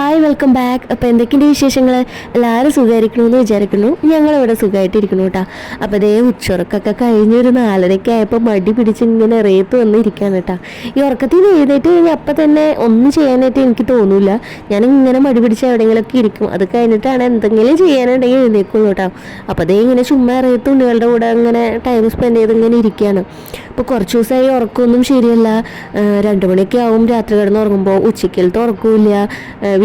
Hi welcome back അപ്പോൾ എന്തൊക്കെയുണ്ട് വിശേഷങ്ങൾ എല്ലാവരും സുഖമായിരിക്കണമെന്ന് വിചാരിക്കുന്നു. ഞങ്ങളിവിടെ സുഖമായിട്ടിരിക്കുന്നു കേട്ടോ അപ്പോൾ അതേ ഉച്ചുറക്കൊക്കെ കഴിഞ്ഞൊരു നാലരയ്ക്ക് ആയപ്പോൾ മടി പിടിച്ച് ഇങ്ങനെ റേപ്പ് വന്നിരിക്കുകയാണ് കേട്ടോ ഈ ഉറക്കത്തിൽ നിന്ന് എഴുന്നേറ്റ് കഴിഞ്ഞാൽ അപ്പം തന്നെ ഒന്നും ചെയ്യാനായിട്ട് എനിക്ക് തോന്നില്ല. ഞാൻ ഇങ്ങനെ മടി പിടിച്ച് എവിടെയെങ്കിലുമൊക്കെ ഇരിക്കും. അത് കഴിഞ്ഞിട്ടാണ് എന്തെങ്കിലും ചെയ്യാനുണ്ടെങ്കിൽ എഴുന്നേക്കുള്ളൂ കേട്ടോ അപ്പോൾ അതേ ഇങ്ങനെ ചുമ്മാ റേത്ത് ഉണ്ണികളുടെ കൂടെ അങ്ങനെ ടൈം സ്പെൻഡ് ചെയ്ത് ഇങ്ങനെ ഇരിക്കുകയാണ് ഇപ്പോൾ കുറച്ച് ദിവസമായി ഉറക്കമൊന്നും ശരിയല്ല. രണ്ട് മണിയൊക്കെ ആവും രാത്രി കിടന്ന് ഉറങ്ങുമ്പോൾ ഉച്ചക്കലത്തെ ഉറക്കമില്ല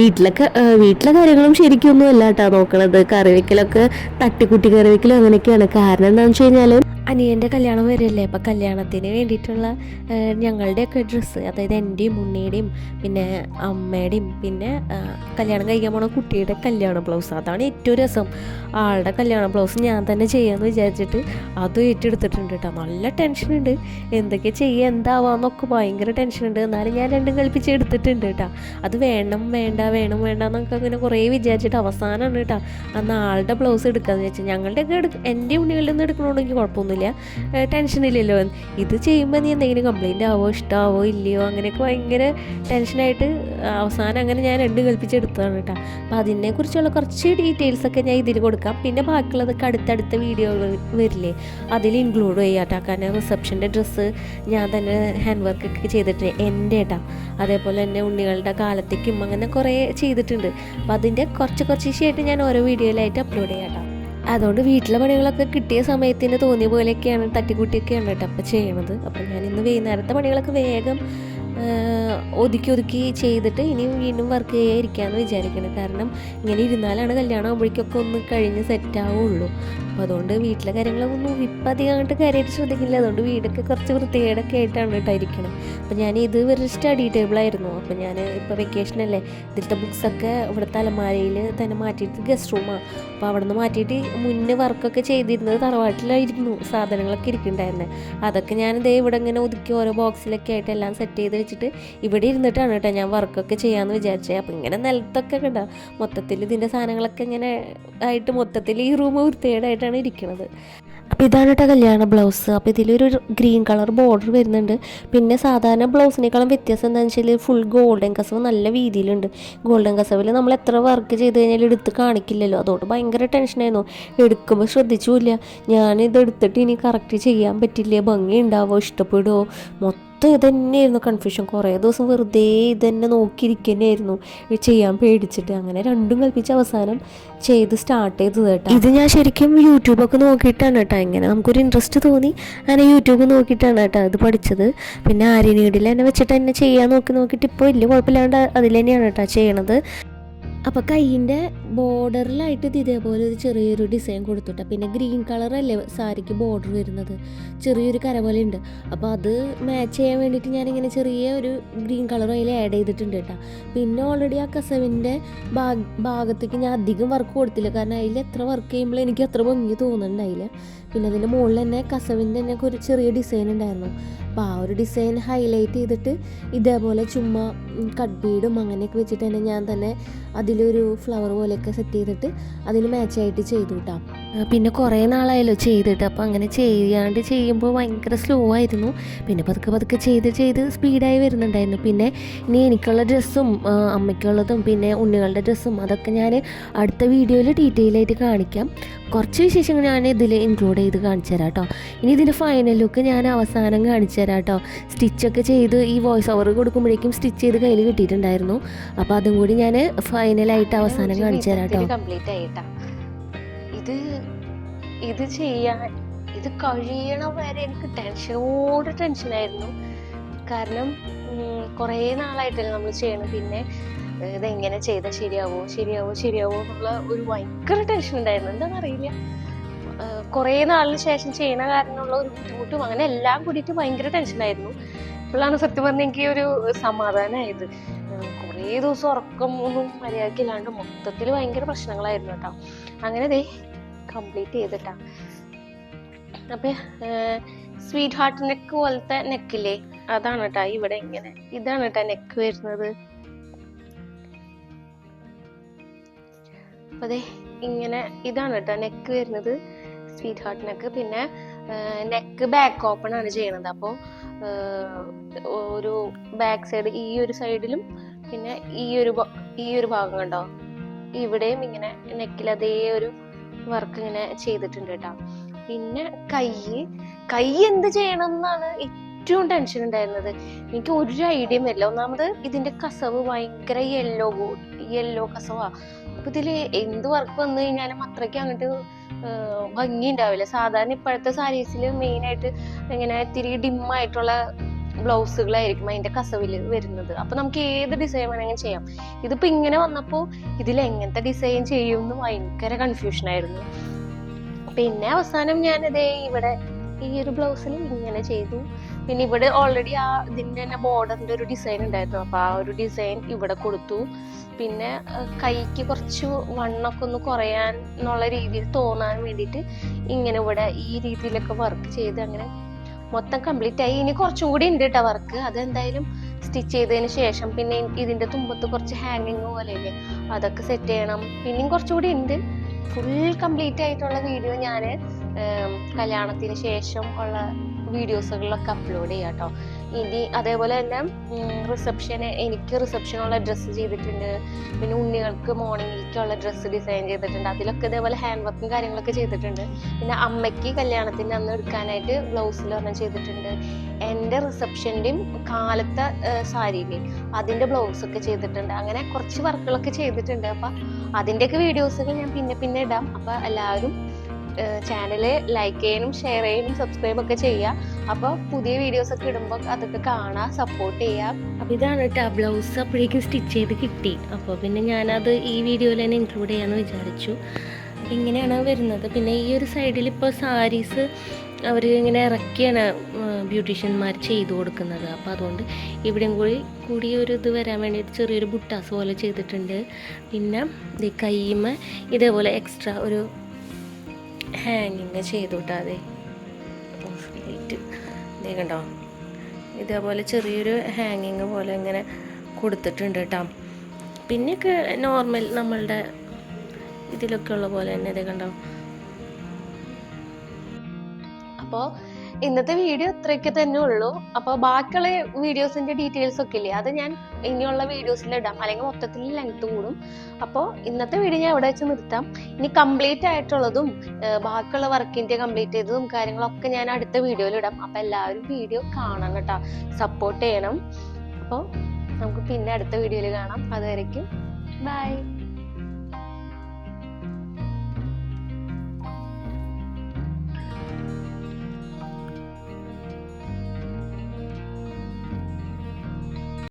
വീട്ടിലൊക്കെ വീട്ടിലെ കാര്യങ്ങളും ശരിക്കൊന്നും അല്ല കേട്ടോ നോക്കണത്. കറി വെക്കലൊക്കെ തട്ടിക്കുട്ടി കറി വെക്കലും അങ്ങനെയൊക്കെയാണ്. കാരണം എന്താണെന്ന് വെച്ച് കഴിഞ്ഞാൽ അനിയന്റെ കല്യാണം വരില്ലേ? അപ്പം കല്യാണത്തിന് വേണ്ടിയിട്ടുള്ള ഞങ്ങളുടെയൊക്കെ ഡ്രസ്സ് അതായത് എന്റെയും ഉണ്ണിയുടെയും പിന്നെ അമ്മയുടെയും പിന്നെ കല്യാണം കഴിക്കാൻ പോണ കുട്ടിയുടെ കല്യാണ ബ്ലൗസ് അതാണ് ഏറ്റവും രസം. ആളുടെ കല്യാണ ബ്ലൗസ് ഞാൻ തന്നെ ചെയ്യാമെന്ന് വിചാരിച്ചിട്ട് അതും ഏറ്റെടുത്തിട്ടുണ്ട് കേട്ടോ. നല്ല ടെൻഷനുണ്ട് എന്തൊക്കെ ചെയ്യുക എന്താവാന്നൊക്കെ ഭയങ്കര ടെൻഷനുണ്ട് എന്നാലും ഞാൻ രണ്ടും കളിപ്പിച്ച് എടുത്തിട്ടുണ്ട് കേട്ടോ. അത് വേണം വേണ്ട വേണം വേണ്ട എന്നൊക്കെ അങ്ങനെ കുറേ വിചാരിച്ചിട്ട് അവസാനമാണ് കേട്ടോ. അന്ന് ആളുടെ ബ്ലൗസ് എടുക്കാന്ന് വെച്ചാൽ ഞങ്ങളുടെയൊക്കെ എടുക്ക എന്റെ ഉണ്ണികളിൽ നിന്ന് എടുക്കണമെങ്കിൽ കുഴപ്പമൊന്നുമില്ല ടെൻഷനില്ലല്ലോ. ഇത് ചെയ്യുമ്പോൾ നീ എന്തെങ്കിലും കംപ്ലൈന്റ് ആവോ ഇഷ്ടമാവോ ഇല്ലയോ? അങ്ങനെയൊക്കെ ഭയങ്കര ടെൻഷനായിട്ട് അവസാനം അങ്ങനെ ഞാൻ രണ്ട് കൽപ്പിച്ചെടുത്തതാണ് കേട്ടോ. അപ്പോൾ അതിനെക്കുറിച്ചുള്ള കുറച്ച് ഡീറ്റെയിൽസൊക്കെ ഞാൻ ഇതിൽ കൊടുക്കാം. പിന്നെ ബാക്കിയുള്ളതൊക്കെ അടുത്തടുത്ത വീഡിയോകൾ വരില്ലേ? അതിൽ ഇൻക്ലൂഡ് ചെയ്യാട്ടോ കാരണം റിസപ്ഷന്റെ ഡ്രസ്സ് ഞാൻ തന്നെ ഹാൻഡ് വർക്ക് ഒക്കെ ചെയ്തിട്ടുണ്ട്. എന്റെ ഏട്ടാ അതേപോലെ തന്നെ ഉണ്ണികളുടെ കാലത്തേക്കും അങ്ങനെ കുറേ ചെയ്തിട്ടുണ്ട്. അപ്പോൾ അതിന്റെ കുറച്ച് കുറച്ച് ശേഷമായിട്ട് ഞാൻ ഓരോ വീഡിയോയിലായിട്ട് അപ്ലോഡ് ചെയ്യാം കേട്ടോ. അതുകൊണ്ട് വീട്ടിലെ പണികളൊക്കെ കിട്ടിയ സമയത്തിന് തോന്നിയ പോലെയൊക്കെയാണ് തട്ടിക്കൂട്ടിയൊക്കെയാണ് കേട്ടോ അപ്പോൾ ചെയ്യണത്. അപ്പോൾ ഞാൻ ഇന്ന് വൈകുന്നേരത്തെ പണികളൊക്കെ വേഗം ഒതുക്കി ഒതുക്കി ചെയ്തിട്ട് ഇനിയും വീണ്ടും വർക്ക് ചെയ്യാതിരിക്കാന്ന് വിചാരിക്കണം. കാരണം ഇങ്ങനെ ഇരുന്നാലാണ് കല്യാണം ആകുമ്പോഴേക്കൊക്കെ ഒന്ന് കഴിഞ്ഞ് സെറ്റാവുള്ളൂ അപ്പം അതുകൊണ്ട് വീട്ടിലെ കാര്യങ്ങളൊന്നും ഇപ്പം അധികമായിട്ട് കാര്യമായിട്ട് ശ്രദ്ധിക്കില്ല അതുകൊണ്ട് വീടൊക്കെ കുറച്ച് വൃത്തികേടൊക്കെ ആയിട്ടാണ് കേട്ടോ ഇരിക്കണം. അപ്പോൾ ഞാൻ ഇത് വെറും സ്റ്റഡി ടേബിളായിരുന്നു അപ്പോൾ ഞാൻ ഇപ്പോൾ വെക്കേഷനല്ലേ ഇതിലത്തെ ബുക്സൊക്കെ ഇവിടുത്തെ അലമാരയിൽ തന്നെ മാറ്റിയിട്ട് ഗസ്റ്റ് റൂമാണ് അപ്പോൾ അവിടെ നിന്ന് മാറ്റിയിട്ട് മുന്നേ വർക്കൊക്കെ ചെയ്തിരുന്നത് തറവാട്ടിലായിരുന്നു. സാധനങ്ങളൊക്കെ ഇരിക്കുന്നുണ്ടായിരുന്നത് അതൊക്കെ ഞാൻ ഇതേ ഇവിടെ ഇങ്ങനെ ഒതുക്കി ഓരോ ബോക്സിലൊക്കെ ആയിട്ട് എല്ലാം സെറ്റ് ചെയ്ത് വെച്ചിട്ട് ഇവിടെ ഇരുന്നിട്ടാണ് കേട്ടോ ഞാൻ വർക്കൊക്കെ ചെയ്യാമെന്ന് വിചാരിച്ചത് അപ്പോൾ ഇങ്ങനെ നിലത്തൊക്കെ കണ്ട മൊത്തത്തിൽ ഇതിന്റെ സാധനങ്ങളൊക്കെ ഇങ്ങനെ ആയിട്ട് മൊത്തത്തിൽ ഈ റൂം വൃത്തികേടായിട്ടാണ് ഇരിക്കുന്നത് അപ്പോൾ ഇതാണ് കേട്ടോ കല്യാണ ബ്ലൗസ് അപ്പോൾ ഇതിലൊരു ഗ്രീൻ കളർ ബോർഡർ വരുന്നുണ്ട്. പിന്നെ സാധാരണ ബ്ലൗസിനേക്കാളും വ്യത്യാസം എന്താണെന്ന് വെച്ചാൽ ഫുൾ ഗോൾഡൻ കസവ് നല്ല വീതിയിലുണ്ട്. ഗോൾഡൻ കസവിൽ നമ്മൾ എത്ര വർക്ക് ചെയ്ത് കഴിഞ്ഞാൽ എടുത്ത് കാണിക്കില്ലല്ലോ. അതുകൊണ്ട് ഭയങ്കര ടെൻഷനായിരുന്നു എടുക്കുമ്പോൾ ശ്രദ്ധിച്ചില്ല. ഞാനിത് എടുത്തിട്ട് ഇനി കറക്റ്റ് ചെയ്യാൻ പറ്റില്ലേ? ഭംഗി ഉണ്ടാവോ ഇഷ്ടപ്പെടുമോ മൊത്തം ഇത് തന്നെയായിരുന്നു കൺഫ്യൂഷൻ കുറേ ദിവസം വെറുതെ ഇത് തന്നെ നോക്കിയിരിക്കുന്നതായിരുന്നു ഇത് ചെയ്യാൻ പേടിച്ചിട്ട് അങ്ങനെ രണ്ടും കൽപ്പിച്ച് അവസാനം ചെയ്ത് സ്റ്റാർട്ട് ചെയ്തത് കേട്ടോ. ഇത് ഞാൻ ശരിക്കും യൂട്യൂബൊക്കെ നോക്കിയിട്ടാണ് കേട്ടോ. ഇങ്ങനെ നമുക്കൊരു ഇൻട്രസ്റ്റ് തോന്നി. അങ്ങനെ യൂട്യൂബ് നോക്കിയിട്ടാണ് കേട്ടോ അത് പഠിച്ചത്. പിന്നെ ആര്യനീടിൽ തന്നെ വെച്ചിട്ട് തന്നെ ചെയ്യാൻ നോക്കി നോക്കിയിട്ട് ഇപ്പോൾ വലിയ കുഴപ്പമില്ലാണ്ട് അതിൽ തന്നെയാണ് കേട്ടോ ചെയ്യണത്. അപ്പോൾ കൈയിന്റെ ബോർഡറിലായിട്ട് ഇത് ഇതേപോലെ ഒരു ചെറിയൊരു ഡിസൈൻ കൊടുത്തിട്ട് പിന്നെ ഗ്രീൻ കളറല്ലേ സാരിക്ക് ബോർഡർ വരുന്നത് ചെറിയൊരു കര പോലെ ഉണ്ട്. അപ്പോൾ അത് മാച്ച് ചെയ്യാൻ വേണ്ടിയിട്ട് ഞാനിങ്ങനെ ചെറിയ ഒരു ഗ്രീൻ കളർ അതിൽ ആഡ് ചെയ്തിട്ടുണ്ട് കേട്ടോ. പിന്നെ ഓൾറെഡി ആ കസവിന്റെ ഭാഗ ഭാഗത്തേക്ക് ഞാൻ അധികം വർക്ക് കൊടുത്തില്ല. കാരണം അതിൽ എത്ര വർക്ക് ചെയ്യുമ്പോൾ എനിക്ക് അത്ര ഭംഗി തോന്നുന്നുണ്ടായില്ല. പിന്നെ അതിന്റെ മുകളിൽ തന്നെ കസവിന്റെ തന്നെ ഒരു ചെറിയ ഡിസൈൻ ഉണ്ടായിരുന്നു. അപ്പോൾ ആ ഒരു ഡിസൈൻ ഹൈലൈറ്റ് ചെയ്തിട്ട് ഇതേപോലെ ചുമ്മാ കട്ട് ബീഡും അങ്ങനെയൊക്കെ വെച്ചിട്ട് തന്നെ ഞാൻ തന്നെ അതിലൊരു ഫ്ലവർ പോലെയൊക്കെ സെറ്റ് ചെയ്തിട്ട് അതിന് മാച്ചായിട്ട് ചെയ്തു കേട്ടോ പിന്നെ കുറേ നാളായല്ലോ ചെയ്തിട്ട്. അപ്പോൾ അങ്ങനെ ചെയ്യാണ്ട് ചെയ്യുമ്പോൾ ഭയങ്കര സ്ലോ ആയിരുന്നു. പിന്നെ പതുക്കെ പതുക്കെ ചെയ്ത് ചെയ്ത് സ്പീഡായി വരുന്നുണ്ടായിരുന്നു. പിന്നെ ഇനി എനിക്കുള്ള ഡ്രസ്സും അമ്മയ്ക്കുള്ളതും പിന്നെ ഉണ്ണികളുടെ ഡ്രസ്സും അതൊക്കെ ഞാൻ അടുത്ത വീഡിയോയിൽ ഡീറ്റെയിൽ ആയിട്ട് കാണിക്കാം. കുറച്ച് വിശേഷങ്ങൾ ഞാൻ ഇതിൽ ഇൻക്ലൂഡ് ചെയ്ത് കാണിച്ചു തരാം കേട്ടോ ഇനി ഇതിന്റെ ഫൈനൽ ലുക്ക് ഞാൻ അവസാനം കാണിച്ചു തരാം കേട്ടോ സ്റ്റിച്ചൊക്കെ ചെയ്ത് ഈ വോയിസ് ഓവർ കൊടുക്കുമ്പോഴേക്കും സ്റ്റിച്ച് ചെയ്ത് കയ്യിൽ കിട്ടിയിട്ടുണ്ടായിരുന്നു. അപ്പോൾ അതും കൂടി ഞാൻ ഫൈനലായിട്ട് അവസാനം കാണിച്ചു തരാം കേട്ടോ കംപ്ലീറ്റ് ആയിട്ടാ. ഇത് ഇത് ചെയ്യാൻ ഇത് കഴിയണ വരെ എനിക്ക് ടെൻഷനോട് ടെൻഷനായിരുന്നു കാരണം കുറേ നാളായിട്ടല്ലേ നമ്മൾ ചെയ്യണം പിന്നെ ഇതെങ്ങനെ ചെയ്താൽ ശരിയാവോ ശരിയാവോ ശരിയാവോ എന്നുള്ള ഒരു ഭയങ്കര ടെൻഷൻ ഉണ്ടായിരുന്നു. എന്താണെന്ന് അറിയില്ല കുറേ നാളിന് ശേഷം ചെയ്യണ കാരണമുള്ള ഒരു ബുദ്ധിമുട്ടും അങ്ങനെ എല്ലാം കൂടിയിട്ട് ഭയങ്കര ടെൻഷനായിരുന്നു ഇപ്പോഴാണ് സത്യം പറഞ്ഞ എനിക്ക് ഒരു സമാധാനമായത് കുറേ ദിവസം ഉറക്കം ഒന്നും മര്യാദക്കില്ലാണ്ട് മൊത്തത്തിൽ ഭയങ്കര പ്രശ്നങ്ങളായിരുന്നു കേട്ടോ. അങ്ങനെ ദേ കംപ്ലീറ്റ് ചെയ്തിട്ടാണ്. അപ്പൊ സ്വീറ്റ് ഹാർട്ട് നെക്ക് പോലത്തെ നെക്കില്ലേ അതാണ് കേട്ടാ ഇവിടെ ഇങ്ങനെ. ഇതാണ് കേട്ടാ നെക്ക് വരുന്നത്. അതെ ഇങ്ങനെ ഇതാണ് കേട്ടോ നെക്ക് വരുന്നത് സ്വീറ്റ് ഹാർട്ട് നെക്ക് പിന്നെ നെക്ക് ബാക്ക് ഓപ്പൺ ആണ് ചെയ്യണത്. അപ്പോൾ ഒരു ബാക്ക് സൈഡ് ഈ ഒരു സൈഡിലും പിന്നെ ഈ ഒരു ഈ ഒരു ഭാഗം കണ്ടോ? ഇവിടെയും ഇങ്ങനെ നെക്കിൽ അതേ ഒരു വർക്ക് ഇങ്ങനെ ചെയ്തിട്ടുണ്ട് കേട്ടോ. പിന്നെ കൈ കൈ എന്ത് ചെയ്യണം എന്നാണ് ഏറ്റവും ടെൻഷൻ ഉണ്ടായിരുന്നത്. എനിക്ക് ഒരു ഐഡിയയും വരില്ല. ഒന്നാമത് ഇതിന്റെ കസവ് ഭയങ്കര യെല്ലോ യെല്ലോ കസവാ. അപ്പൊ ഇതിൽ എന്ത് വർക്ക് വന്നു കഴിഞ്ഞാലും അത്രയ്ക്ക് അങ്ങോട്ട് ഭംഗി ഉണ്ടാവില്ല. സാധാരണ ഇപ്പോഴത്തെ സാരീസിൽ മെയിൻ ആയിട്ട് ഇങ്ങനെ ഇത്തിരി ഡിം ആയിട്ടുള്ള ബ്ലൗസുകളായിരിക്കും അതിന്റെ കസവിൽ വരുന്നത്. അപ്പൊ നമുക്ക് ഏത് ഡിസൈൻ വേണമെങ്കിലും ചെയ്യാം. ഇതിപ്പോ ഇങ്ങനെ വന്നപ്പോ ഇതിൽ എങ്ങനത്തെ ഡിസൈൻ ചെയ്യും എന്ന് ഭയങ്കര കൺഫ്യൂഷൻ ആയിരുന്നു. പിന്നെ അവസാനം ഞാൻ ഞാനിതേ ഇവിടെ ഈ ഒരു ബ്ലൗസിൽ ഇങ്ങനെ ചെയ്തു. പിന്നെ ഇവിടെ ഓൾറെഡി ആ ഇതിന്റെ തന്നെ ബോർഡറിന്റെ ഒരു ഡിസൈൻ ഉണ്ടായിരുന്നു. അപ്പൊ ആ ഒരു ഡിസൈൻ ഇവിടെ കൊടുത്തു. പിന്നെ കൈക്ക് കുറച്ച് വണ്ണൊക്കെ ഒന്ന് കുറയാൻ എന്നുള്ള രീതിയിൽ തോന്നാൻ വേണ്ടിയിട്ട് ഇങ്ങനെ ഇവിടെ ഈ രീതിയിലൊക്കെ വർക്ക് ചെയ്ത് അങ്ങനെ മൊത്തം കംപ്ലീറ്റ് ആയി. ഇനി കുറച്ചും കൂടി ഉണ്ട് കേട്ടോ വർക്ക് അതെന്തായാലും സ്റ്റിച്ച് ചെയ്തതിന് ശേഷം പിന്നെ ഇതിന്റെ തുമ്പത്ത് കുറച്ച് ഹാങ്ങിങ് പോലെയല്ലേ അതൊക്കെ സെറ്റ് ചെയ്യണം. പിന്നെയും കുറച്ചുകൂടി ഉണ്ട്. ഫുൾ കംപ്ലീറ്റ് ആയിട്ടുള്ള വീഡിയോ ഞാൻ കല്യാണത്തിന് ശേഷം ഉള്ള വീഡിയോസുകളിലൊക്കെ അപ്ലോഡ് ചെയ്യാം കേട്ടോ ഇനി അതേപോലെ തന്നെ റിസപ്ഷന് എനിക്ക് റിസപ്ഷനുള്ള ഡ്രസ്സ് ചെയ്തിട്ടുണ്ട്. പിന്നെ ഉണ്ണികൾക്ക് മോർണിംഗിലേക്കുള്ള ഡ്രസ്സ് ഡിസൈൻ ചെയ്തിട്ടുണ്ട്. അതിലൊക്കെ ഇതേപോലെ ഹാൻഡ് വർക്കും കാര്യങ്ങളൊക്കെ ചെയ്തിട്ടുണ്ട്. പിന്നെ അമ്മയ്ക്ക് കല്യാണത്തിന് അന്ന് എടുക്കാനായിട്ട് ബ്ലൗസിൽ ഒരെണ്ണം ചെയ്തിട്ടുണ്ട്. എന്റെ റിസപ്ഷന്റെയും കാലത്തെ സാരിയില്ലേ അതിന്റെ ബ്ലൗസ് ഒക്കെ ചെയ്തിട്ടുണ്ട്. അങ്ങനെ കുറച്ച് വർക്കുകളൊക്കെ ചെയ്തിട്ടുണ്ട്. അപ്പം അതിന്റെയൊക്കെ വീഡിയോസൊക്കെ ഞാൻ പിന്നെ പിന്നെ ഇടാം. അപ്പം എല്ലാവരും ചാനൽ ലൈക്ക് ചെയ്യാനും ഷെയർ ചെയ്യാനും സബ്സ്ക്രൈബ് ഒക്കെ ചെയ്യുക അപ്പോൾ പുതിയ വീഡിയോസ് ഒക്കെ ഇടുമ്പോൾ അതൊക്കെ കാണാം സപ്പോർട്ട് ചെയ്യാം. അപ്പോൾ ഇതാണ് കേട്ടോ ബ്ലൗസ് അപ്പോഴേക്കും സ്റ്റിച്ച് ചെയ്ത് കിട്ടി. അപ്പോൾ പിന്നെ ഞാനത് ഈ വീഡിയോയിൽ തന്നെ ഇൻക്ലൂഡ് ചെയ്യാമെന്ന് വിചാരിച്ചു. ഇങ്ങനെയാണ് വരുന്നത്. പിന്നെ ഈ ഒരു സൈഡിൽ ഇപ്പോൾ സാരീസ് അവർ ഇങ്ങനെ ഇറക്കിയാണ് ബ്യൂട്ടീഷ്യന്മാർ ചെയ്തു കൊടുക്കുന്നത്. അപ്പോൾ അതുകൊണ്ട് ഇവിടെയും കൂടി കൂടി ഒരു ഇത് വരാൻ വേണ്ടിയിട്ട് ചെറിയൊരു ബുട്ടാസ് പോലെ ചെയ്തിട്ടുണ്ട്. പിന്നെ കയ്യുമ്മ ഇതേപോലെ എക്സ്ട്രാ ഒരു ഹാങ്ങിങ് ചെയ്തു കേട്ടോ അതെ ലൈറ്റ് ഇതേ ഇതേപോലെ ചെറിയൊരു ഹാങ്ങിങ് പോലെ ഇങ്ങനെ കൊടുത്തിട്ടുണ്ട് കേട്ടോ പിന്നെയൊക്കെ നോർമൽ നമ്മളുടെ ഇതിലൊക്കെ ഉള്ള പോലെ തന്നെ ഇതേ കണ്ടോ? അപ്പോൾ ഇന്നത്തെ വീഡിയോ ഇത്രയൊക്കെ തന്നെ ഉള്ളൂ. അപ്പോൾ ബാക്കിയുള്ള വീഡിയോസിന്റെ ഡീറ്റെയിൽസ് ഒക്കെ ഇല്ലേ? അത് ഞാൻ ഇനിയുള്ള വീഡിയോസിൽ ഇടാം. അല്ലെങ്കിൽ മൊത്തത്തിൽ ലെങ്ത് കൂടും. അപ്പോൾ ഇന്നത്തെ വീഡിയോ ഞാൻ ഇവിടെ വെച്ച് നിർത്താം. ഇനി കംപ്ലീറ്റ് ആയിട്ടുള്ളതും ബാക്കിയുള്ള വർക്കിന്റെ കംപ്ലീറ്റ് ചെയ്തതും കാര്യങ്ങളൊക്കെ ഞാൻ അടുത്ത വീഡിയോയിൽ ഇടാം. അപ്പോൾ എല്ലാവരും വീഡിയോ കാണണം കേട്ടോ. സപ്പോർട്ട് ചെയ്യണം. അപ്പോൾ നമുക്ക് പിന്നെ അടുത്ത വീഡിയോയിൽ കാണാം. അതുവരയ്ക്കും ബൈ